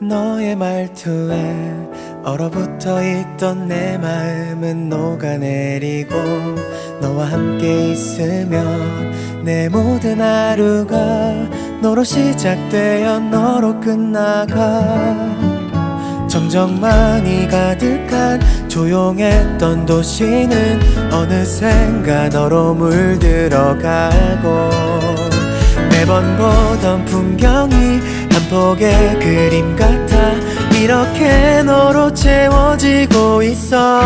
너의 말투에 얼어붙어 있던 내 마음은 녹아내리고 너와 함께 있으면 내 모든 하루가 너로 시작되어 너로 끝나가 정적만이 가득한 조용했던 도시는 어느샌가 너로 물들어가고 매번 보던 풍경이 한 폭의 그림 같아. 이렇게 너로 채워지고 있어.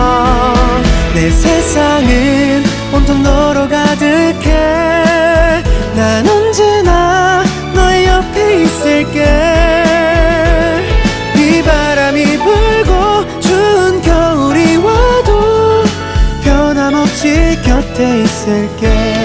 내 세상은 온통 너로 가득해. 난 언제나 너의 옆에 있을게. 비바람이 불고 추운 겨울이 와도 변함없이 곁에 있을게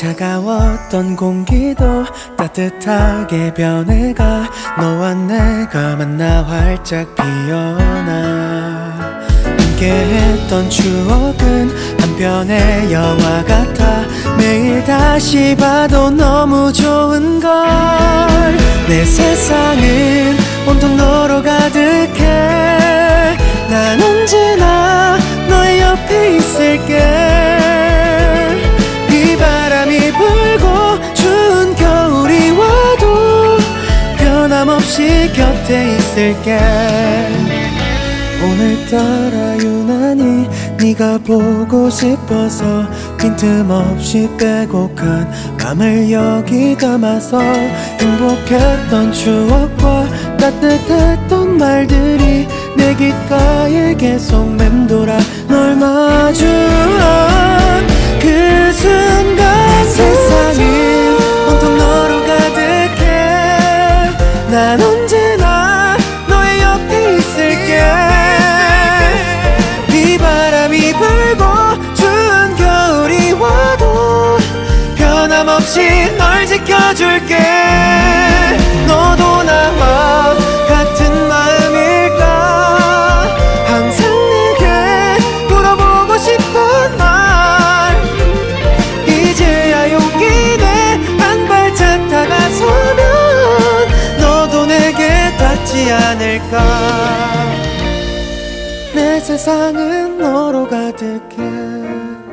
차가웠던 공기도 따뜻하게 변해가 너와 내가 만나 활짝 피어나. 함께 했던 추억은 한 편의 영화 같아. 매일 다시 봐도 너무 좋은 걸. 내 세상은 온통 너로 변함없이 곁에 있을게. 오늘따라 유난히 네가 보고 싶어서 빈틈없이 빼곡한 맘을 여기 담아서 행복했던 추억과 따뜻했던 말들이 내 귓가에 계속 난 언제나 너의 옆에 있을게. 비바람이 불고 추운 겨울이 와도 변함없이 널 지켜줄게 않을까. 내 세상은 너로 가득해